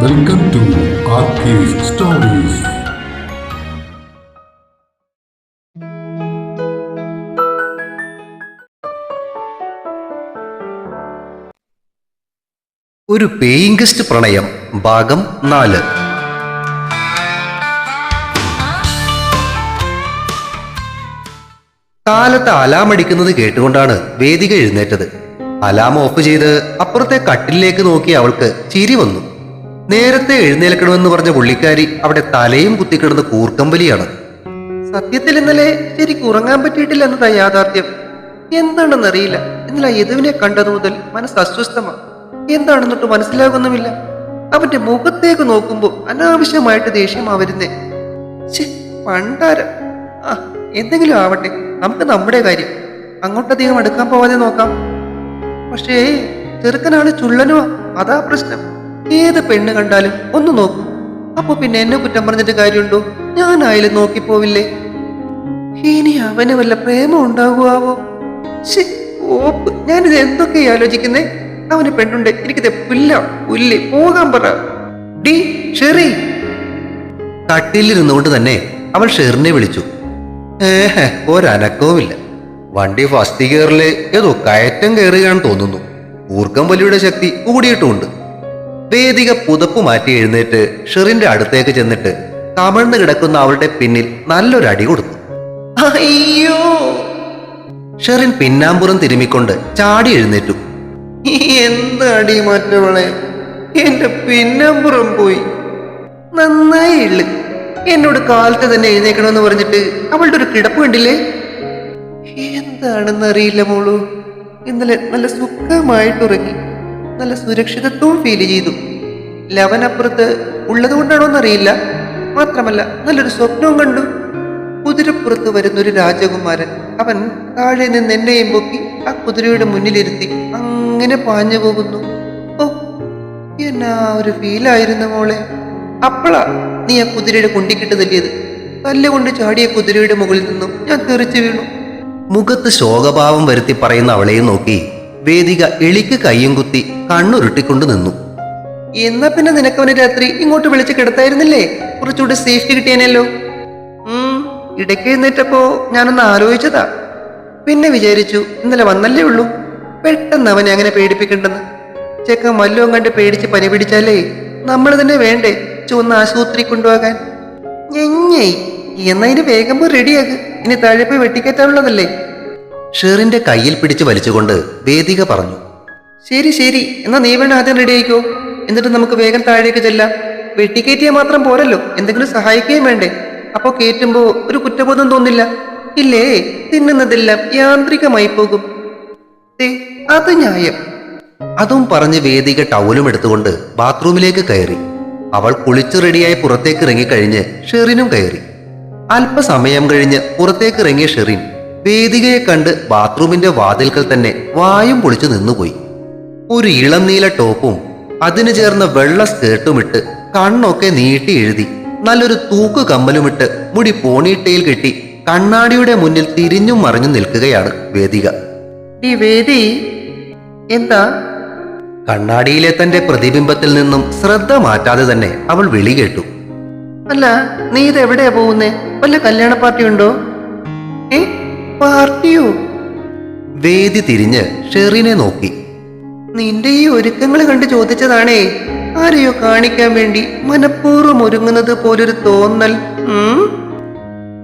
Welcome to stories ഒരു paying guest പ്രണയം ഭാഗം നാല്. കാലത്ത് അലാം അടിക്കുന്നത് കേട്ടുകൊണ്ടാണ് വേദിക എഴുന്നേറ്റത്. അലാം ഓഫ് ചെയ്ത് അപ്പുറത്തെ കട്ടിലേക്ക് നോക്കി അവൾക്ക് ചിരി വന്നു. നേരത്തെ എഴുന്നേൽക്കണമെന്ന് പറഞ്ഞ പുള്ളിക്കാരി അവിടെ തലയും കുത്തിക്കിടന്ന് കൂർക്കമ്പലിയാണ്. സത്യത്തിൽ ഇന്നലെ ശരിക്കും ഉറങ്ങാൻ പറ്റിയിട്ടില്ല എന്നതാ യാഥാർത്ഥ്യം. എന്താണെന്നറിയില്ല. ഇന്നലെ യദുവിനെ കണ്ടത് മുതൽ മനസ്സ് അസ്വസ്ഥമാണ്. എന്താണെന്നിട്ട് മനസ്സിലാകുന്നുമില്ല. അവന്റെ മുഖത്തേക്ക് നോക്കുമ്പോൾ അനാവശ്യമായിട്ട് ദേഷ്യം വരുന്നേ പണ്ടാര. ആ എന്തെങ്കിലും ആവട്ടെ. നമുക്ക് നമ്മുടെ കാര്യം. അങ്ങോട്ടധികം അടുക്കാൻ പോവാതെ നോക്കാം. പക്ഷേ ചെറുക്കനാണ് ചുള്ളനോ? അതാ പ്രശ്നം. ഏത് പെണ്ണ് കണ്ടാലും ഒന്ന് നോക്കും. അപ്പൊ പിന്നെ എന്നെ കുറ്റം പറഞ്ഞിട്ട് കാര്യമുണ്ടോ? ഞാനായാലും നോക്കിപ്പോവില്ലേ? ഇനി അവന് വല്ല പ്രേമം ഉണ്ടാകുവോ ഓപ്പ്. ഞാനിത് എന്തൊക്കെ ആലോചിക്കുന്നേ? അവന് പെണ്ണുണ്ട്. എനിക്കിത് പുല്ല പുല്ല്. പോകാൻ പറ. D Sherry. കട്ടിലിരുന്നുകൊണ്ട് തന്നെ അവൾ ഷെറിനെ വിളിച്ചു. ഏഹ് ഒരനക്കവുമില്ല. വണ്ടി ഫസ്റ്റ് ഗിയറിൽ ഏതോ കയറ്റം കയറുകയാണെന്ന് തോന്നുന്നു. ഊർക്കം വലിയുടെ ശക്തി കൂടിയിട്ടുമുണ്ട്. വേദിക പുതപ്പ് മാറ്റി എഴുന്നേറ്റ് ഷെറിന്റെ അടുത്തേക്ക് ചെന്നിട്ട് തമിഴ്ന്ന് കിടക്കുന്ന അവളുടെ പിന്നിൽ നല്ലൊരു അടി കൊടുത്തു. അയ്യോ! ഷെറിൻ പിന്നാമ്പുറം തിരുമിക്കൊണ്ട് ചാടി എഴുന്നേറ്റു. എന്ത് അടി മറ്റവളെ? എന്റെ പിന്നാമ്പുറം പോയി. നന്നായി ഇള്ളു എന്നോട് കാലത്ത് തന്നെ എഴുന്നേക്കണമെന്ന് പറഞ്ഞിട്ട് അവളുടെ ഒരു കിടപ്പ് കണ്ടില്ലേ? എന്താണെന്ന് അറിയില്ല മോളു. ഇന്നലെ നല്ല സുഖമായിട്ട് ഉറങ്ങി. നല്ല സുരക്ഷിതത്വവും ഫീൽ ചെയ്തു. ലവൻ അപ്പുറത്ത് ഉള്ളത് കൊണ്ടാണോന്നറിയില്ല മാത്രമല്ല നല്ലൊരു സ്വപ്നവും കണ്ടു. കുതിരപ്പുറത്ത് വരുന്നൊരു രാജകുമാരൻ. അവൻ താഴെ നിന്ന് എന്നെയും പൊക്കി ആ കുതിരയുടെ മുന്നിലിരുത്തി അങ്ങനെ പാഞ്ഞു പോകുന്നു. ഓ എന്നാ ഒരു ഫീലായിരുന്നു മോളെ. അപ്പളാ നീ ആ കുതിരയുടെ കുണ്ടിക്കിട്ട് തല്ലിയത്. കല്ലുകൊണ്ട് ചാടിയ കുതിരയുടെ മുകളിൽ നിന്നും ഞാൻ തെറിച്ചു വീണു. മുഖത്ത് ശോകഭാവം വരുത്തി പറയുന്ന അവളെയും നോക്കി വേദിക എളിക്ക് കയ്യും കുത്തി കണ്ണുരുട്ടിക്കൊണ്ട് നിന്നു. എന്നാ പിന്നെ നിനക്കവന് രാത്രി ഇങ്ങോട്ട് വിളിച്ച് കിടത്തായിരുന്നില്ലേ? കുറച്ചുകൂടെ സേഫ്റ്റി കിട്ടിയാനല്ലോ. ഇടയ്ക്ക് എഴുന്നേറ്റപ്പോ ഞാനൊന്ന് ആലോചിച്ചതാ. പിന്നെ വിചാരിച്ചു ഇന്നലെ വന്നല്ലേ ഉള്ളൂ. പെട്ടെന്ന് അവനെ അങ്ങനെ പേടിപ്പിക്കണ്ടെന്ന്. ചെക്കൻ വല്ലതും കണ്ട് പേടിച്ച് പനി പിടിച്ചാലേ നമ്മൾ തന്നെ വേണ്ടേ ചുവന്ന ആശുപത്രി കൊണ്ടുപോകാൻ? ഞഞ്ഞൈ എന്നാ വേഗം പോയി റെഡിയാക്ക് ഇനി താഴെ പോയി ഷെറിന്റെ കയ്യിൽ പിടിച്ച് വലിച്ചുകൊണ്ട് വേദിക പറഞ്ഞു ശരി ശരി എന്നാ നീ വേണം ആദ്യം റെഡി ആയിക്കോ. എന്നിട്ട് നമുക്ക് വേഗം താഴേക്ക് ചെല്ലാം. വെട്ടിക്കയറ്റിയാൽ മാത്രം പോരല്ലോ എന്തെങ്കിലും സഹായിക്കുകയും വേണ്ടേ. അപ്പോൾ കയറ്റുമ്പോൾ ഒരു കുറ്റബോധം തോന്നില്ല. ഇല്ലേ തിന്നുന്നതെല്ലാം യാന്ത്രികമായി പോകും. അത് ന്യായം. അതും പറഞ്ഞ് വേദിക ടൗലും എടുത്തുകൊണ്ട് ബാത്റൂമിലേക്ക് കയറി. അവൾ കുളിച്ച് റെഡിയായി പുറത്തേക്ക് ഇറങ്ങിക്കഴിഞ്ഞ് ഷെറിനും കയറി. അല്പസമയം കഴിഞ്ഞ് പുറത്തേക്ക് ഇറങ്ങിയ ഷെറിൻ വേദികയെ കണ്ട് ബാത്റൂമിന്റെ വാതിൽക്കൽ തന്നെ വായും പൊളിച്ചു നിന്നുപോയി. ഒരു ഇളം നീല ടോപ്പും അതിനു ചേർന്ന വെള്ള സ്കേർട്ടുമിട്ട് കണ്ണൊക്കെ നീട്ടി എഴുതി നല്ലൊരു തൂക്കു കമ്മലുമിട്ട് മുടി പോണിട്ടയിൽ കെട്ടി കണ്ണാടിയുടെ മുന്നിൽ തിരിഞ്ഞും മറിഞ്ഞും നിൽക്കുകയാണ് വേദിക. ഈ വേദി എന്താ? കണ്ണാടിയിലെ തന്റെ പ്രതിബിംബത്തിൽ നിന്നും ശ്രദ്ധ മാറ്റാതെ തന്നെ അവൾ വിളി കേട്ടു. അല്ല നീ ഇത് എവിടെയാ പോകുന്നേ? വല്ല കല്യാണ പാർട്ടി ഉണ്ടോ? ഏ? പാർട്ടിയോ? വേദി തിരിഞ്ഞ് ഷെറിനെ നോക്കി. നിന്റെ ഈ ഒരുക്കങ്ങൾ കണ്ട് ചോദിച്ചതാണേ. ആരെയോ കാണിക്കാൻ വേണ്ടി മനഃപൂർവം ഒരുങ്ങുന്നത് പോലൊരു തോന്നൽ?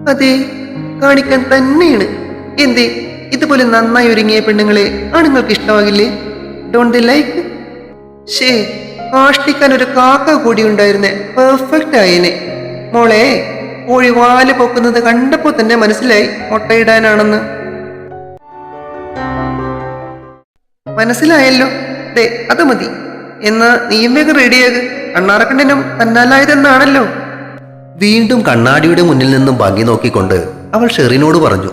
അതെ കാണിക്കാൻ തന്നെയാണ്. എന്തേ ഇതുപോലെ നന്നായി ഒരുങ്ങിയ പെണ്ണുങ്ങളെ ആണുങ്ങൾക്ക് ഇഷ്ടമാകില്ലേ? ഡോണ്ട് ദി ലൈക്ക് ഷേ കാഷ്ടിക്കാൻ ഒരു കാക്ക കൂടി ഉണ്ടായിരുന്നേ. പെർഫെക്റ്റ് ആയേനെ. മോളെ കോഴി വാൽ പൊക്കുന്നത് കണ്ടപ്പോ തന്നെ മനസ്സിലായി മുട്ടയിടാനാണെന്ന്. മനസ്സിലായല്ലോ? ദേ അത് മതി. എന്നാ നീയും വേഗം റെഡിയാക് കണ്ണാറക്കണ്ണനും തന്നാലായതെന്നാണല്ലോ. വീണ്ടും കണ്ണാടിയുടെ മുന്നിൽ നിന്നും ഭംഗി നോക്കിക്കൊണ്ട് അവൾ ഷെറിനോട് പറഞ്ഞു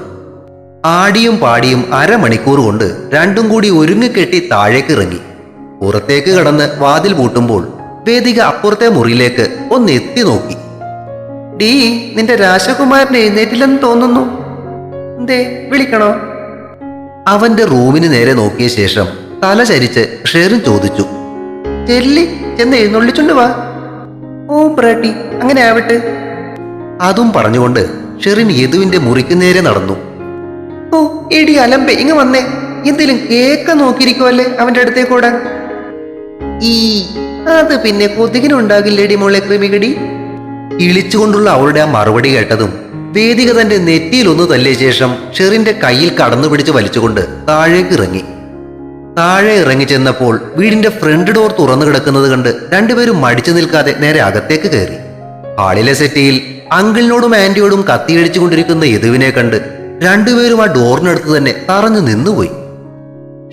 ആടിയും പാടിയും അരമണിക്കൂർ കൊണ്ട് രണ്ടും കൂടി ഒരുങ്ങിക്കെട്ടി താഴേക്ക് ഇറങ്ങി പുറത്തേക്ക് കടന്ന് വാതിൽ പൂട്ടുമ്പോൾ വേദിക അപ്പുറത്തെ മുറിയിലേക്ക് ഒന്ന് എത്തി നോക്കി. ഡീ നിന്റെ രാജകുമാരൻ എഴുന്നേറ്റില്ലെന്ന് തോന്നുന്നു. എന്തേ വിളിക്കണോ? അവന്റെ റൂമിന് നേരെ നോക്കിയ ശേഷം തല ചരിച്ച് ഷെറിൻ ചോദിച്ചു. ചെല്ലി ചെന്ന് എഴുന്നള്ളിച്ചുണ്ട് വാ. ഓ പ്രാട്ടി അങ്ങനെ ആവട്ടെ. അതും പറഞ്ഞുകൊണ്ട് ഷെറിൻ യദുവിന്റെ മുറിക്ക് നേരെ നടന്നു. ഓ എടി അലമ്പെ ഇങ്ങ് വന്നേ. എന്തേലും കേക്ക നോക്കിയിരിക്കുവല്ലേ അവന്റെ അടുത്തേക്കൂടെ? ഈ അത് പിന്നെ കൊതുകിനുണ്ടാകില്ലേടി മോളെ ക്രിമികടി ഇളിച്ചുകൊണ്ടുള്ള അവളുടെ ആ മറുപടി കേട്ടതും വേദിക തന്റെ നെറ്റിയിൽ ഒന്ന് തല്ലിയ ശേഷം ഷെറിന്റെ കയ്യിൽ കടന്നു പിടിച്ച് വലിച്ചുകൊണ്ട് താഴേക്ക് ഇറങ്ങി. താഴെ ഇറങ്ങി ചെന്നപ്പോൾ വീടിന്റെ ഫ്രണ്ട് ഡോർ തുറന്നു കിടക്കുന്നത് കണ്ട് രണ്ടുപേരും മടിച്ചു നിൽക്കാതെ നേരെ അകത്തേക്ക് കയറി. ഹാളിലെ സെറ്റിയിൽ അങ്കിളിനോടും ആന്റിയോടും കത്തിയടിച്ചുകൊണ്ടിരിക്കുന്ന യദുവിനെ കണ്ട് രണ്ടുപേരും ആ ഡോറിനടുത്ത് തന്നെ തറഞ്ഞു നിന്നുപോയി.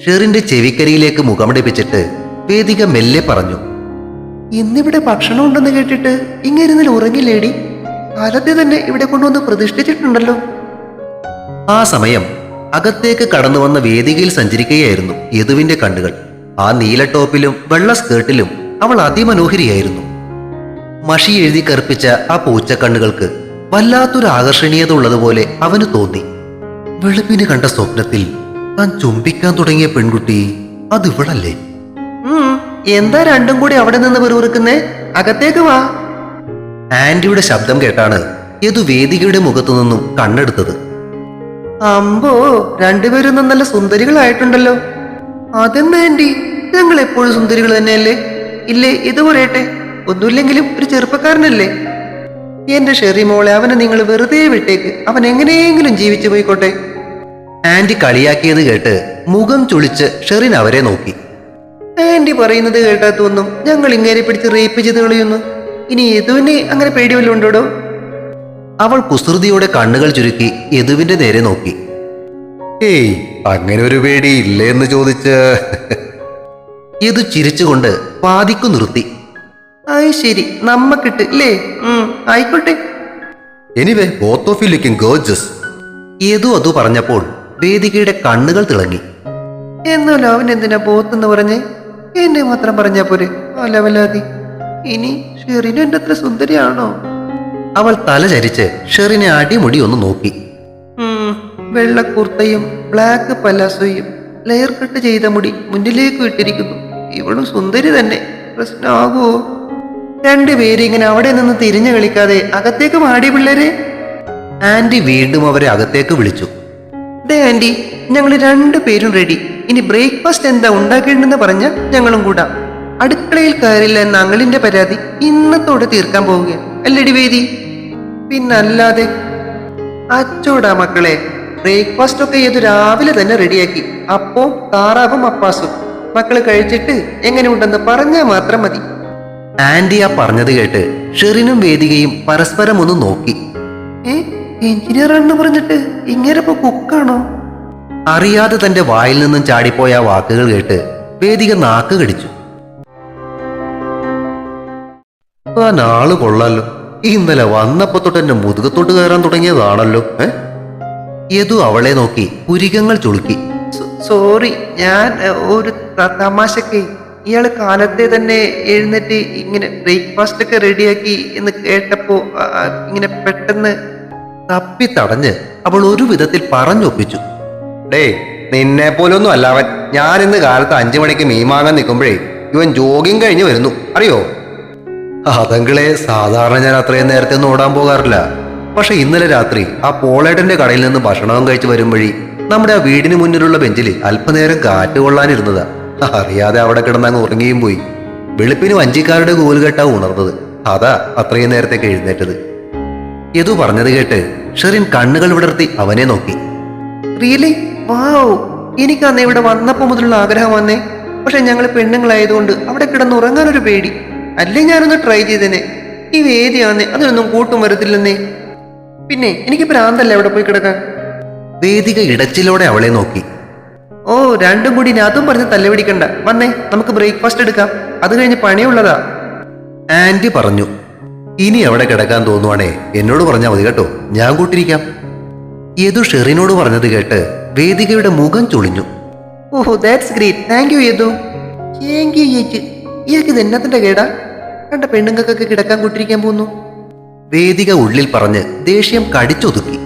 ഷെറിന്റെ ചെവിക്കരിയിലേക്ക് മുഖമടിപ്പിച്ചിട്ട് വേദിക മെല്ലെ പറഞ്ഞു ഇന്നിവിടെ ഭക്ഷണം ഉണ്ടെന്ന് കേട്ടിട്ട് ഇങ്ങിരുന്നിൽ ഉറങ്ങില്ലേടി? കാലത്തെ തന്നെ ഇവിടെ കൊണ്ടുവന്ന് പ്രതിഷ്ഠിച്ചിട്ടുണ്ടല്ലോ. ആ സമയം അകത്തേക്ക് കടന്നു വന്ന വേദികയിൽ സഞ്ചരിക്കുകയായിരുന്നു യദുവിന്റെ കണ്ണുകൾ. ആ നീല ടോപ്പിലും വെള്ള സ്കേർട്ടിലും അവൾ അതിമനോഹരിയായിരുന്നു. മഷി എഴുതി കറുപ്പിച്ച ആ പൂച്ചക്കണ്ണുകൾക്ക് വല്ലാത്തൊരു ആകർഷണീയത ഉള്ളതുപോലെ അവന് തോന്നി. വെളുപ്പിന് കണ്ട സ്വപ്നത്തിൽ താൻ ചുംബിക്കാൻ തുടങ്ങിയ പെൺകുട്ടി അത് ഇവളല്ലേ? എന്താ രണ്ടും കൂടി അവിടെ നിന്ന് വെറുവിറുക്കുന്നേ? അകത്തേക്ക് വാ. ആന്റിയുടെ ശബ്ദം കേട്ടാണ് യതു വേദികയുടെ മുഖത്തു നിന്നും കണ്ണെടുത്തത്. അമ്പോ രണ്ടുപേരും നല്ല സുന്ദരികളായിട്ടുണ്ടല്ലോ. അതെന്താ ആന്റി ഞങ്ങൾ എപ്പോഴും സുന്ദരികൾ തന്നെയല്ലേ? ഇല്ലേ ഇത് പറയട്ടെ ഒന്നുമില്ലെങ്കിലും ഒരു ചെറുപ്പക്കാരനല്ലേ? എന്റെ ഷെറി മോളെ അവനെ നിങ്ങൾ വെറുതെ വിട്ടേക്ക്. അവൻ എങ്ങനെയെങ്കിലും ജീവിച്ചു പോയിക്കോട്ടെ. ആന്റി കളിയാക്കിയത് കേട്ട് മുഖം ചുളിച്ച് ഷെറിൻ അവരെ നോക്കി. ആന്റി പറയുന്നത് കേട്ടാത്തൊന്നും ഞങ്ങൾ ഇങ്ങനെ പിടിച്ച് റേപ്പ് ചെയ്ത് കളയുന്നു. ഇനി യദുവിനെ അങ്ങനെ പേടി വല്ലതും ഉണ്ടോടോ അവൾ കുസൃതിയോടെ കണ്ണുകൾ ചുരുക്കി യദുവിന്റെ നേരെ നോക്കി. ഏയ് അങ്ങനെ ഒരു പേടി ഇല്ലേ എന്ന് ചോദിച്ച്. യദു ചിരിച്ചുകൊണ്ട് പാതിക്കു നിർത്തി. ആയി ശരി നമ്മക്കിട്ട് ഇല്ലേ ആയിക്കോട്ടെ. Anyway both of you looking gorgeous Yadu അതു പറഞ്ഞപ്പോൾ വേദികയുടെ കണ്ണുകൾ തിളങ്ങി. എന്നാലും അവൻ എന്തിനാ പോത്തെന്ന് പറഞ്ഞേ? എന്നെ മാത്രം പറഞ്ഞാ പോരെ? അലവലാതി ഇനി ഷെറിന് എന്റെ അത്ര സുന്ദരിയാണോ? അവൾ തല ചരിച്ച് ഷെറിനെ അടിമുടി ഒന്ന് നോക്കി. വെള്ള കുർത്തയും ബ്ലാക്ക് പലാസോയും ലെയർ കട്ട് ചെയ്ത മുടി മുന്നിലേക്ക് ഇട്ടിരിക്കുന്നു. ഇവളും സുന്ദരി തന്നെ. പ്രശ്നമാകുമോ രണ്ടുപേരും ഇങ്ങനെ അവിടെ നിന്ന് തിരിഞ്ഞു കളിക്കാതെ അകത്തേക്ക് മാടി പിള്ളേരെ. ആന്റി വീണ്ടും അവരെ അകത്തേക്ക് വിളിച്ചു. ദേ ആന്റി ഞങ്ങൾ രണ്ടുപേരും റെഡി ഇനി ബ്രേക്ക്ഫാസ്റ്റ് എന്താ ഉണ്ടാക്കേണ്ടെന്ന് പറഞ്ഞ ഞങ്ങളും കൂടാം. അടുക്കളയിൽ കയറില്ല എന്ന അങ്ങളിന്റെ പരാതി ഇന്നത്തോടെ തീർക്കാൻ പോവുകയാണ്. അല്ലടി വേദി? പിന്നല്ലാതെ അച്ചോടാ മക്കളെ ബ്രേക്ക്ഫാസ്റ്റ് ഒക്കെ ഏത് രാവിലെ തന്നെ റെഡിയാക്കി അപ്പോ താറാവും അപ്പാസും. മക്കൾ കഴിച്ചിട്ട് എങ്ങനെയുണ്ടെന്ന് പറഞ്ഞാൽ മാത്രം മതി. ആന്റി ആ പറഞ്ഞത് കേട്ട് ഷെറിനും വേദികയും പരസ്പരം ഒന്ന് നോക്കി. ഏ? എഞ്ചിനീയർ എന്ന് പറഞ്ഞിട്ട് ഇങ്ങനെ ഇപ്പൊ കുക്കാണോ? അറിയാതെ തന്റെ വായിൽ നിന്നും ചാടിപ്പോയ ആ വാക്കുകൾ കേട്ട് വേദിക നാക്ക് കടിച്ചു. ആ നാൾ കൊള്ളാലോ. ഇന്നലെ വന്നപ്പോ തൊട്ട് എന്റെ മുതുകത്തോട്ട് കയറാൻ തുടങ്ങിയതാണല്ലോ യതു യദു അവളെ നോക്കി പുരികങ്ങൾ ചുളുക്കി. സോറി ഞാൻ ഒരു തമാശക്ക്. ഇയാൾ കാലത്തെ തന്നെ എഴുന്നേറ്റ് ഇങ്ങനെ ബ്രേക്ക്ഫാസ്റ്റ് ഒക്കെ റെഡിയാക്കി എന്ന് കേട്ടപ്പോ ഇങ്ങനെ പെട്ടെന്ന് തപ്പി തടഞ്ഞ് അവൾ ഒരു വിധത്തിൽ പറഞ്ഞൊപ്പിച്ചു. ഡേ നിന്നെ പോലൊന്നും അല്ല അവൻ. ഞാൻ ഇന്ന് കാലത്ത് അഞ്ചു മണിക്ക് മീൻ വാങ്ങാൻ നിൽക്കുമ്പോഴേ ഇവൻ ജോഗിങ് കഴിഞ്ഞ് വരുന്നു. അറിയോ? അതങ്കിളെ സാധാരണ ഞാൻ അത്രയും നേരത്തെ ഒന്നും ഓടാൻ പോകാറില്ല. പക്ഷെ ഇന്നലെ രാത്രി ആ പോളേട്ടന്റെ കടയിൽ നിന്ന് ഭക്ഷണവും കഴിച്ചു വരുമ്പോഴേ നമ്മുടെ ആ വീടിന് മുന്നിലുള്ള ബെഞ്ചിൽ അല്പനേരം കാറ്റ് കൊള്ളാനിരുന്നതാ. അറിയാതെ അവിടെ കിടന്നങ്ങ് ഉറങ്ങിയും പോയി. വെളുപ്പിന് വഞ്ചിക്കാരുടെ കൂലുകെട്ടാ ഉണർന്നത്. അതാ അത്രയും നേരത്തേക്ക് എഴുന്നേറ്റത്. യദു പറഞ്ഞത് കേട്ട് ഷെറിൻ കണ്ണുകൾ വിടർത്തി അവനെ നോക്കി. റിയലി വാവ് എനിക്ക് അന്ന് ഇവിടെ വന്നപ്പോ മുതലുള്ള ആഗ്രഹം വന്നേ. പക്ഷെ ഞങ്ങൾ പെണ്ണുങ്ങളായതുകൊണ്ട് അവിടെ കിടന്ന് ഉറങ്ങാൻ ഒരു പേടി. അല്ലേ ഞാനൊന്ന് ട്രൈ ചെയ്തേനെ. ഈ വേദിയാന്നേ അതിനൊന്നും കൂട്ടും വരത്തില്ലെന്നേ. പിന്നെ എനിക്ക് പ്രാന്തല്ലേ അവിടെ പോയി കിടക്കാൻ? വേദിക ഇടച്ചിലോടെ അവളെ നോക്കി. ഓ രണ്ടും കൂടി അതും പറഞ്ഞ് തല്ലുപിടിക്കണ്ട വന്നേ നമുക്ക് ബ്രേക്ക്ഫാസ്റ്റ് എടുക്കാം. അത് കഴിഞ്ഞ് പണിയുള്ളതാ. ആന്റി പറഞ്ഞു. ഇനി അവിടെ കിടക്കാൻ തോന്നുവാണേ. എന്നോട് പറഞ്ഞാൽ മതി കേട്ടോ. ഞാൻ കൂട്ടിരിക്കാം. യദു ഷെറിനോട് പറഞ്ഞത് കേട്ട് വേദികയുടെ മുഖം ചുളിഞ്ഞു. ഓഹോ that's great thank you Yadu. Thank you യേച്ച് ഇയാൾക്ക് ഇത് എന്നത്തിന്റെ കേടാ? കണ്ട പെണ്ണുങ്ങൾക്കൊക്കെ കിടക്കാൻ കൂട്ടിരിക്കാൻ പോകുന്നു വേദിക ഉള്ളിൽ പറഞ്ഞ് ദേഷ്യം കടിച്ചൊതുക്കി.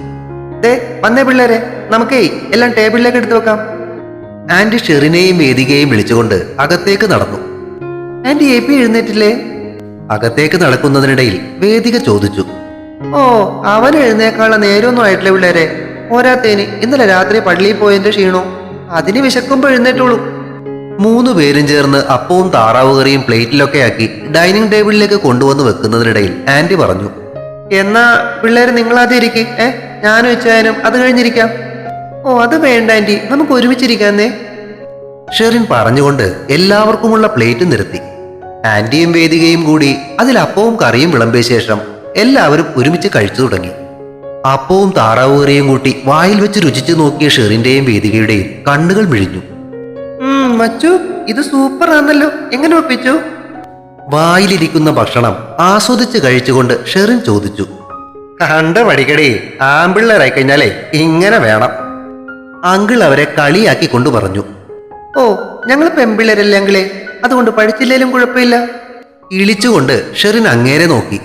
ദേ വന്നേ പിള്ളേരെ. നമുക്കേ എല്ലാം ടേബിളിലേക്ക് എടുത്തു വെക്കാം. ആന്റി ഷെറിനെയും വേദികയെയും വിളിച്ചുകൊണ്ട് അകത്തേക്ക് നടന്നു. ആന്റി എ പി എഴുന്നേറ്റില്ലേ? അകത്തേക്ക് നടക്കുന്നതിനിടയിൽ വേദിക ചോദിച്ചു. ഓ അവൻ എഴുന്നേക്കാളെ നേരൊന്നും ആയിട്ടില്ല പിള്ളേരെ. പോരാത്തേന് ഇന്നലെ രാത്രി പള്ളിയിൽ പോയതിന്റെ ക്ഷീണോ അതിന് വിശക്കുമ്പോ എഴുന്നേറ്റുള്ളൂ. മൂന്ന് പേരും ചേർന്ന് അപ്പവും താറാവ് കറിയും പ്ലേറ്റിലൊക്കെ ആക്കി ഡൈനിങ് ടേബിളിലേക്ക് കൊണ്ടുവന്ന് വെക്കുന്നതിനിടയിൽ ആന്റി പറഞ്ഞു. എന്നാ പിള്ളേര് നിങ്ങളാദ്യം ഇരിക്കും. ഏ ഞാനും വെച്ചാനും അത് കഴിഞ്ഞിരിക്കാം. ഓ അത് വേണ്ട ആന്റി നമുക്ക് ഒരുമിച്ചിരിക്കാന്നേ. ഷെറിൻ പറഞ്ഞുകൊണ്ട് എല്ലാവർക്കുമുള്ള പ്ലേറ്റ് നിരത്തി. ആന്റിയും വേദികയും കൂടി അതിൽ അപ്പവും കറിയും വിളമ്പിയ ശേഷം എല്ലാവരും ഒരുമിച്ച് കഴിച്ചു തുടങ്ങി. അപ്പവും താറാവ് കറിയും കൂട്ടി വായിൽ വെച്ച് രുചിച്ചു നോക്കിയ ഷെറിന്റെയും വേദികയുടെയും കണ്ണുകൾ മിഴിഞ്ഞു. ഇത് സൂപ്പർ ആണല്ലോ എങ്ങനെ ഒപ്പിച്ചു? വായിലിരിക്കുന്ന ഭക്ഷണം ആസ്വദിച്ച് കഴിച്ചുകൊണ്ട് ഷെറിൻ ചോദിച്ചു. കണ്ട പഠിക്കടി ആമ്പിള്ളേരായി കഴിഞ്ഞാലേ ഇങ്ങനെ വേണം. അങ്കിൾ അവരെ കളിയാക്കി കൊണ്ടു പറഞ്ഞു. ഓ ഞങ്ങൾ പെമ്പിള്ളേരല്ലേ അങ്കിളെ അതുകൊണ്ട് പഠിച്ചില്ലേലും കുഴപ്പമില്ല. ഇളിച്ചുകൊണ്ട് ഷെറിൻ അങ്ങേരെ നോക്കി.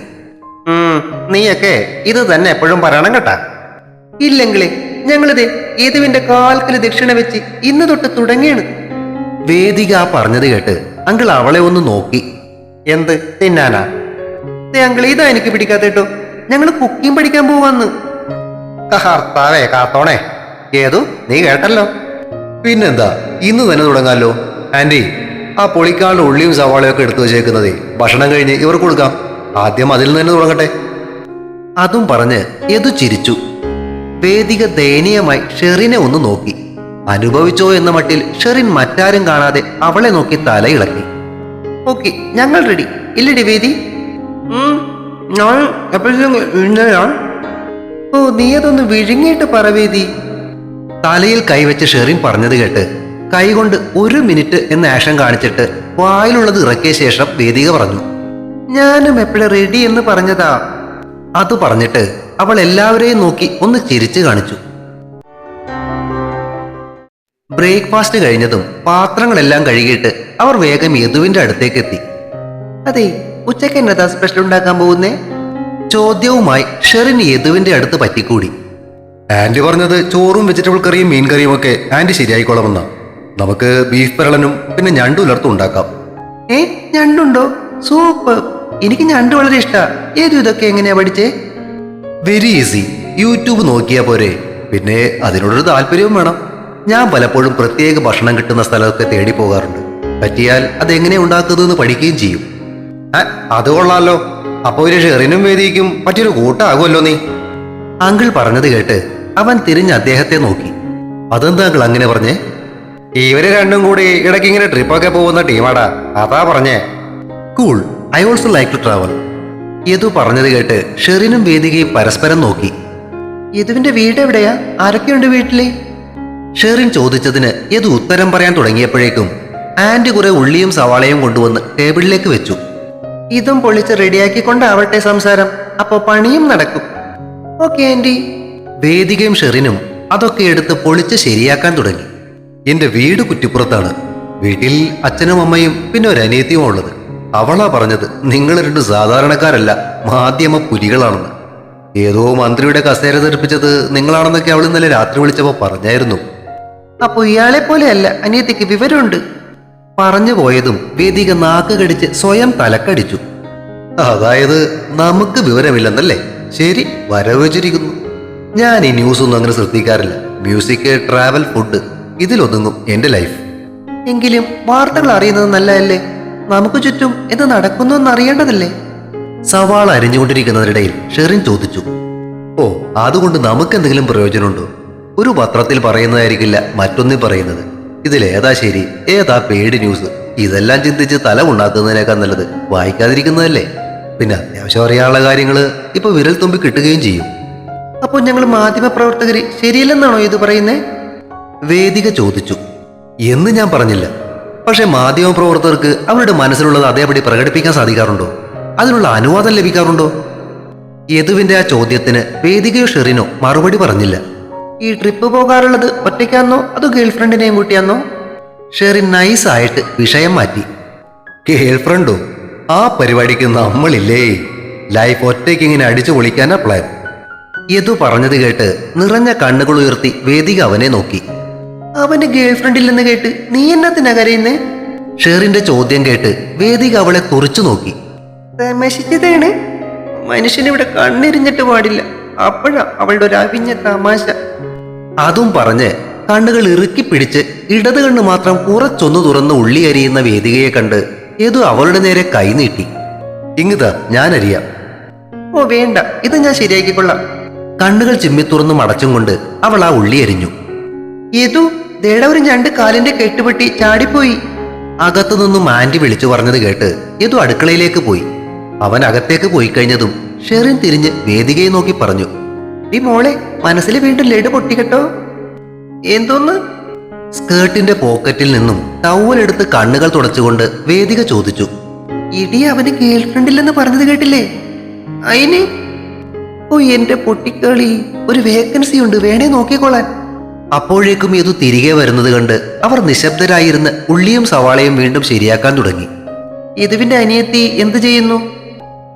നീയൊക്കെ ഇത് തന്നെ എപ്പോഴും പറയണം കേട്ടാ. ഇല്ലെങ്കിലേ ഞങ്ങളിത് യേതുവിന്റെ കാൽക്കൽ ദക്ഷിണ വെച്ച് ഇന്ന് തൊട്ട് തുടങ്ങിയാണ്. വേദിക ആ പറഞ്ഞത് കേട്ട് അങ്കിൾ അവളെ ഒന്ന് നോക്കി. എന്ത് തിന്നാനാ? അങ്കിൾ ഇതാ എനിക്ക് പിടിക്കാത്തേട്ടോ ഞങ്ങൾ കുക്കിംഗ് പഠിക്കാൻ പോവാന്ന്. കർത്താവേ കാത്തോണേ. ഏതു നീ കേട്ടല്ലോ. പിന്നെന്താ ഇന്ന് തന്നെ തുടങ്ങാലോ. ആന്റി ആ പൊളിക്കാളുടെ ഉള്ളിയും സവാളയും ഒക്കെ എടുത്തു വെച്ചേക്കുന്നത്. ഭക്ഷണം കഴിഞ്ഞ് ഇവർക്ക് കൊടുക്കാം. ആദ്യം അതിൽ നിന്ന് തന്നെ തുടങ്ങട്ടെ. അതും പറഞ്ഞ് എതു ചിരിച്ചു. വേദിക ദയനീയമായി ഷെറിനെ ഒന്ന് നോക്കി. അനുഭവിച്ചോ എന്ന മട്ടിൽ ഷെറിൻ മറ്റാരും കാണാതെ അവളെ നോക്കി തലയിളക്കി ഓക്കെ ഞങ്ങൾ റെഡി ഇല്ലടി വേദി? ഞാൻ എപ്പോഴും. ഓ നീ അതൊന്ന് വിഴുങ്ങിയിട്ട് പറവേദി തലയിൽ കൈവച്ച് ഷെറിൻ പറഞ്ഞത് കേട്ട് കൈകൊണ്ട് ഒരു മിനിറ്റ് എന്ന ആക്ഷൻ കാണിച്ചിട്ട് വായിലുള്ളത് ഇറക്കിയ ശേഷം വേദിക പറഞ്ഞു. ഞാനും എപ്പോഴും റെഡി എന്ന് പറഞ്ഞതാ? അത് പറഞ്ഞിട്ട് അവൾ എല്ലാവരെയും നോക്കി ഒന്ന് ചിരിച്ചു കാണിച്ചു. ബ്രേക്ക്ഫാസ്റ്റ് കഴിഞ്ഞതും പാത്രങ്ങളെല്ലാം കഴുകിയിട്ട് അവർ വേഗം യദുവിന്റെ അടുത്തേക്ക് എത്തി. അതെ ഉച്ചയ്ക്ക് എന്നതാ സ്പെഷ്യൽ ഉണ്ടാക്കാൻ പോകുന്നേ? ചോദ്യവുമായി ഷെറിൻ യദുവിന്റെ അടുത്ത് പറ്റിക്കൂടി. ആന്റി പറഞ്ഞത് ചോറും വെജിറ്റബിൾ കറിയും മീൻ കറിയും ഒക്കെ ആന്റി ശരിയായിക്കോളമെന്നാ. നമുക്ക് ബീഫ് പെരളനും പിന്നെ ഞണ്ടു ഉലർത്തും ഉണ്ടാക്കാം. ഏ ഞണ്ടുണ്ടോ? സൂപ്പർ. എനിക്ക് ഞണ്ട് വളരെ ഇഷ്ടാ. ഏതു ഇതൊക്കെ എങ്ങനെയാ പഠിച്ചേ? വെരി ഈസി യൂട്യൂബ് നോക്കിയാ പോരെ. പിന്നെ അതിനോടൊരു താല്പര്യവും വേണം. ഞാൻ പലപ്പോഴും പ്രത്യേക ഭക്ഷണം കിട്ടുന്ന സ്ഥലമൊക്കെ തേടി പോകാറുണ്ട്. പറ്റിയാൽ അത് എങ്ങനെ ഉണ്ടാക്കുന്നതെന്ന് പഠിക്കുകയും ചെയ്യും. അത് കൊള്ളാലോ. അപ്പൊ ഒരു ഷെറിനും വേദിക്കും മറ്റൊരു കൂട്ടാകുമല്ലോ നീ. അങ്കിൾ പറഞ്ഞത് കേട്ട് അവൻ തിരിഞ്ഞ് അദ്ദേഹത്തെ നോക്കി. അതെന്താ അങ്കിൾ അങ്ങനെ പറഞ്ഞേ? ഇവർ രണ്ടും കൂടി ഇടയ്ക്ക് ഇങ്ങനെ ട്രിപ്പൊക്കെ പോകുന്ന ടീമാടാ. അതാ പറഞ്ഞേ. Cool I also like to travel Yadu പറഞ്ഞത് കേട്ട് ഷെറിനും വേദികയും പരസ്പരം നോക്കി. യദുവിന്റെ വീട് എവിടെയാ? ആരൊക്കെയുണ്ട് വീട്ടിൽ? ഷെറിൻ ചോദിച്ചതിന് യദു ഉത്തരം പറയാൻ തുടങ്ങിയപ്പോഴേക്കും ആന്റി കുറെ ഉള്ളിയും സവാളയും കൊണ്ടുവന്ന് ടേബിളിലേക്ക് വെച്ചു. ഇതും പൊളിച്ച് റെഡിയാക്കിക്കൊണ്ടാവട്ടെ സംസാരം. അപ്പൊ പണിയും നടക്കും. ഓക്കെ ആന്റി വേദികയും ഷെറിനും അതൊക്കെ എടുത്ത് പൊളിച്ച് ശരിയാക്കാൻ തുടങ്ങി. എന്റെ വീട് കുറ്റിപ്പുറത്താണ്. വീട്ടിൽ അച്ഛനും അമ്മയും പിന്നെ ഒരു അനിയത്തിയും ഉള്ളത്. അവളാ പറഞ്ഞത് നിങ്ങൾ രണ്ട് സാധാരണക്കാരല്ല മാധ്യമ പുലികളാണെന്ന്. ഏതോ മന്ത്രിയുടെ കസേര തെറിപ്പിച്ചത് നിങ്ങളാണെന്നൊക്കെ അവൾ ഇന്നലെ രാത്രി വിളിച്ചപ്പോ പറഞ്ഞായിരുന്നു. അപ്പൊ ഇയാളെ പോലെയല്ല അനിയത്തിക്ക് വിവരമുണ്ട്. പറഞ്ഞു പോയതും വേദിക നാക്ക് കടിച്ച് സ്വയം തലക്കടിച്ചു. അതായത് നമുക്ക് വിവരമില്ലെന്നല്ലേ? ശരി വരവച്ചിരിക്കുന്നു ഞാൻ ഈ ന്യൂസ് ഒന്നും അങ്ങനെ ശ്രദ്ധിക്കാറില്ല. മ്യൂസിക് ട്രാവൽ ഫുഡ് ഇതിലൊതുങ്ങും എന്റെ ലൈഫ് എങ്കിലും വാർത്തകൾ അറിയുന്നത് നല്ലതല്ലേ? നമുക്ക് ചുറ്റും എന്ത് നടക്കുന്നു എന്ന് അറിയേണ്ടതല്ലേ സവാള അരിഞ്ഞുകൊണ്ടിരിക്കുന്നതിനിടയിൽ ഷെറിൻ ചോദിച്ചു. ഓ അതുകൊണ്ട് നമുക്ക് എന്തെങ്കിലും പ്രയോജനമുണ്ടോ? ഒരു പത്രത്തിൽ പറയുന്നതായിരിക്കില്ല മറ്റൊന്നിൽ പറയുന്നത്. ഇതിലേതാ ശരി ഏതാ പേഡ് ന്യൂസ് ഇതെല്ലാം ചിന്തിച്ച് തല ഉണ്ടാക്കുന്നതിനേക്കാൾ നല്ലത് വായിക്കാതിരിക്കുന്നതല്ലേ? പിന്നെ അത്യാവശ്യം അറിയാനുള്ള കാര്യങ്ങൾ ഇപ്പൊ വിരൽ തുമ്പി കിട്ടുകയും ചെയ്യും. അപ്പോൾ ഞങ്ങൾ മാധ്യമപ്രവർത്തകർ ശരിയല്ലെന്നാണോ ഇത് പറയുന്നേ? വേദിക ചോദിച്ചു. എന്ന് ഞാൻ പറഞ്ഞില്ല. പക്ഷെ മാധ്യമപ്രവർത്തകർക്ക് അവരുടെ മനസ്സിലുള്ളത് അതേപടി പ്രകടിപ്പിക്കാൻ സാധിക്കാറുണ്ടോ? അതിനുള്ള അനുവാദം ലഭിക്കാറുണ്ടോ? യദുവിന്റെ ആ ചോദ്യത്തിന് വേദികയോ ഷെറിനോ മറുപടി പറഞ്ഞില്ല. ഈ ട്രിപ്പ് പോകാറുള്ളത് ഒറ്റയ്ക്കാന്നോ അതോ ഗേൾഫ്രണ്ടിനെയും കൂട്ടിയാന്നോ? ഷെറിൻ നൈസായിട്ട് വിഷയം മാറ്റി. ഗേൾഫ്രണ്ടോ? ആ പരിപാടിക്ക് നമ്മളില്ലേ? ലൈഫ് ഒറ്റയ്ക്ക് ഇങ്ങനെ അടിച്ചു പൊളിക്കാനാ പ്ലാൻ. യദു പറഞ്ഞത് കേട്ട് നിറഞ്ഞ കണ്ണുകൾ ഉയർത്തി വേദിക അവനെ നോക്കി. അവന്റെ ഗേൾഫ്രണ്ട് ഇല്ലെന്ന് കേട്ട് നീ എന്നത്തിനാ കരയുന്നേ? ഷെറിന്റെ ചോദ്യം കേട്ട് വേദിക അവളെ തുറച്ചു നോക്കി. തമശിച്ചതേണ് മനുഷ്യനിവിടെ കണ്ണിരിഞ്ഞിട്ട് പാടില്ല. അപ്പോഴാ അവളുടെ ഒരു അവിഞ്ഞ തമാശ. അതും പറഞ്ഞ് കണ്ണുകൾ ഇറുക്കി പിടിച്ച് ഇടത് കണ്ണ് മാത്രം കുറച്ചൊന്നു തുറന്ന് ഉള്ളി അരിയുന്ന വേദികയെ കണ്ട് ഏതോ അവളുടെ നേരെ കൈ നീട്ടി. ഇങ്ങിതാ ഞാൻ അറിയാം ഓ വേണ്ട. ഇത് ഞാൻ ശരിയാക്കിക്കൊള്ളാം. കണ്ണുകൾ ചിമ്മി തുറന്നു മടച്ചും കൊണ്ട് അവൾ ആ ഉള്ളി അരിഞ്ഞു. ഏതു ദേട രണ്ട് കാലിന്റെ കെട്ടുപെട്ടി ചാടിപ്പോയി. അകത്തുനിന്നും ആന്റി വിളിച്ചു പറഞ്ഞത് കേട്ട് ഇതു അടുക്കളയിലേക്ക് പോയി. അവൻ അകത്തേക്ക് പോയി കഴിഞ്ഞതും ഷെറിൻ തിരിഞ്ഞ് വേദികയെ നോക്കി പറഞ്ഞു ഈ മോളെ മനസ്സിൽ വീണ്ടും ലഡു പൊട്ടിക്കട്ടോ? എന്തോന്ന്? സ്കേർട്ടിന്റെ പോക്കറ്റിൽ നിന്നും ടവലെടുത്ത് കണ്ണുകൾ തുടച്ചുകൊണ്ട് വേദിക ചോദിച്ചു ഇടി അവന് കേൾക്കണ്ടില്ലെന്ന് പറഞ്ഞത് കേട്ടില്ലേ? അയിന്? ഓ എന്റെ പൊട്ടിക്കളി ഒരു വേക്കൻസി ഉണ്ട് വേണേ നോക്കിക്കോളാൻ. അപ്പോഴേക്കും ഇതു തിരികെ വരുന്നത് കണ്ട് അവർ നിശബ്ദരായിരുന്ന് ഉള്ളിയും സവാളയും വീണ്ടും ശരിയാക്കാൻ തുടങ്ങി. യദുവിന്റെ അനിയത്തി എന്തു ചെയ്യുന്നു?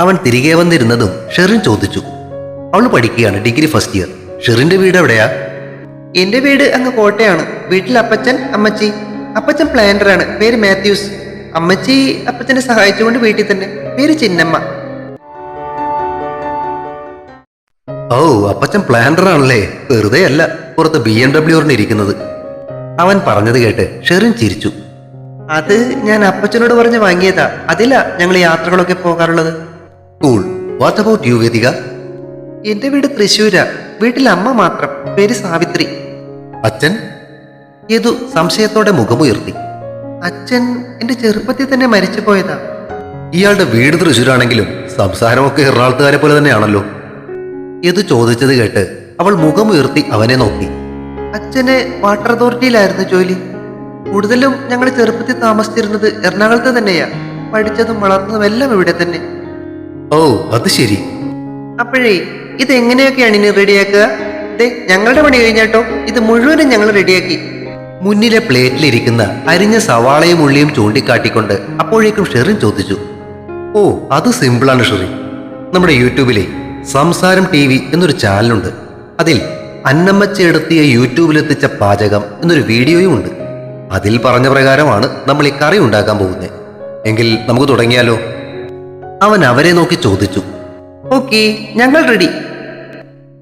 അവൻ തിരികെ വന്നിരുന്നതും ഷെറിൻ ചോദിച്ചു. അവൾ പഠിക്കുകയാണ് ഡിഗ്രി ഫസ്റ്റ് ഇയർ. ഷെറിന്റെ വീട് എവിടെയാ? എന്റെ വീട് അങ്ങ് കോട്ടയാണ്. വീട്ടിൽ അപ്പച്ചൻ അമ്മച്ചി. അപ്പച്ചൻ പ്ലാന്ററാണ് പേര് മാത്യൂസ്. അമ്മച്ചി അപ്പച്ചനെ സഹായിച്ചുകൊണ്ട് വീട്ടിൽ തന്നെ. പേര് ചിന്നമ്മ. ഓ അപ്പച്ചൻ പ്ലാൻഡർ ആണല്ലേ? വെറുതെ അല്ല പുറത്ത് ബി എം ഡബ്ല്യു ഇരിക്കുന്നത്. അവൻ പറഞ്ഞത് കേട്ട് ഷെറിൻ ചിരിച്ചു. അത് ഞാൻ അപ്പച്ചനോട് പറഞ്ഞ് വാങ്ങിയതാ. അതില്ല ഞങ്ങൾ യാത്രകളൊക്കെ പോകാറുള്ളത്. Cool what about you Vedika എന്റെ വീട് തൃശ്ശൂരാ. വീട്ടിൽ അമ്മ മാത്രം. പേര് സാവിത്രി. അച്ഛൻ? ഏതു സംശയത്തോടെ മുഖമുയർത്തി. അച്ഛൻ എന്റെ ചെറുപ്പത്തിൽ തന്നെ മരിച്ചു പോയതാ ഇയാളുടെ വീട് തൃശ്ശൂരാണെങ്കിലും സംസാരമൊക്കെ എറണാകുളത്തുകാരെ പോലെ തന്നെയാണല്ലോ. യദു ചോദിച്ചത് കേട്ട് അവൾ മുഖമുയർത്തി അവനെ നോക്കി. അച്ഛനെ വാട്ടർ അതോറിറ്റിയിലായിരുന്നു ജോലി. കൂടുതലും ഞങ്ങൾ ചെറുപ്പത്തിൽ താമസിച്ചിരുന്നത് എറണാകുളത്ത് തന്നെയാ. പഠിച്ചതും വളർന്നതും എല്ലാം ഇവിടെ തന്നെ. ഓ അത് ശരി. അപ്പോഴേ ഇത് എങ്ങനെയൊക്കെയാണ് ഇനി റെഡിയാക്കുക? ദേ ഞങ്ങളുടെ പണി കഴിഞ്ഞാട്ടോ. ഇത് മുഴുവനും ഞങ്ങൾ റെഡിയാക്കി. മുന്നിലെ പ്ലേറ്റിലിരിക്കുന്ന അരിഞ്ഞ സവാളയും ഉള്ളിയും ചൂണ്ടിക്കാട്ടിക്കൊണ്ട് അപ്പോഴേക്കും ഷെറിൻ ചോദിച്ചു ഓ അത് സിമ്പിളാണ് ഷെറിൻ. നമ്മുടെ യൂട്യൂബിലെ സംസാരം ടി വി എന്നൊരു ചാനലുണ്ട്. അതിൽ അന്നമ്മച്ച എടുത്തിയ യൂട്യൂബിലെത്തിച്ച പാചകം എന്നൊരു വീഡിയോയും ഉണ്ട്. അതിൽ പറഞ്ഞ പ്രകാരമാണ് നമ്മൾ ഈ കറി ഉണ്ടാക്കാൻ പോകുന്നത് എങ്കിൽ നമുക്ക് തുടങ്ങിയാലോ? അവൻ അവരെ നോക്കി ചോദിച്ചു. ഓക്കെ ഞങ്ങൾ റെഡി.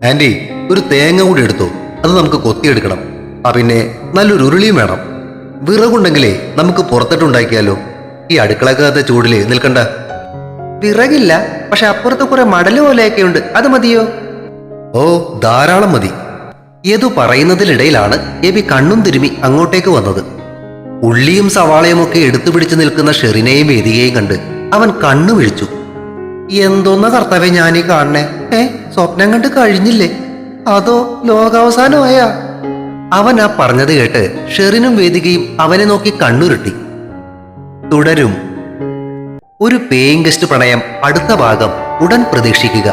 ആന്റി ഒരു തേങ്ങ കൂടി എടുത്തോ. അത് നമുക്ക് കൊത്തിയെടുക്കണം. ആ പിന്നെ നല്ലൊരു ഉരുളിയും വേണം. വിറകുണ്ടെങ്കിലേ നമുക്ക് പുറത്തിട്ടുണ്ടാക്കിയാലോ ഈ അടുക്കളക്കകത്തെ ചൂടിൽ നിൽക്കണ്ട. വിറകില്ല. പക്ഷെ അപ്പുറത്ത് കുറെ മടൽ പോലെയൊക്കെ ഉണ്ട് അത് മതിയോ? ഓ ധാരാളം മതി. ഏതു പറയുന്നതിനിടയിലാണ് എബി കണ്ണും തിരുമി അങ്ങോട്ടേക്ക് വന്നത്. ഉള്ളിയും സവാളയും ഒക്കെ എടുത്തു പിടിച്ചു നിൽക്കുന്ന ഷെറിനെയും വേദികയും കണ്ട് അവൻ കണ്ണു വിഴിച്ചു എന്തോന്ന കർത്തവ്യം ഞാനീ കാണണേ ഏ സ്വപ്നം കണ്ട് കഴിഞ്ഞില്ലേ? അതോ ലോകാവസാനമായ? അവൻ ആ പറഞ്ഞത് കേട്ട് ഷെറിനും വേദികയും അവനെ നോക്കി കണ്ണുരുട്ടി. തുടരും. ഒരു പേയിങ് ഗസ്റ്റ് പ്രണയം അടുത്ത ഭാഗം ഉടൻ പ്രതീക്ഷിക്കുക.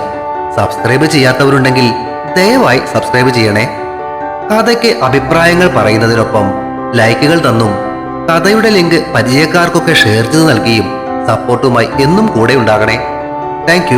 സബ്സ്ക്രൈബ് ചെയ്യാത്തവരുണ്ടെങ്കിൽ ദയവായി സബ്സ്ക്രൈബ് ചെയ്യണേ. കഥയ്ക്ക് അഭിപ്രായങ്ങൾ പറയുന്നതിനൊപ്പം ലൈക്കുകൾ തന്നും കഥയുടെ ലിങ്ക് പരിചയക്കാർക്കൊക്കെ ഷെയർ ചെയ്ത് നൽകിയും സപ്പോർട്ടുമായി എന്നും കൂടെ ഉണ്ടാകണേ. താങ്ക്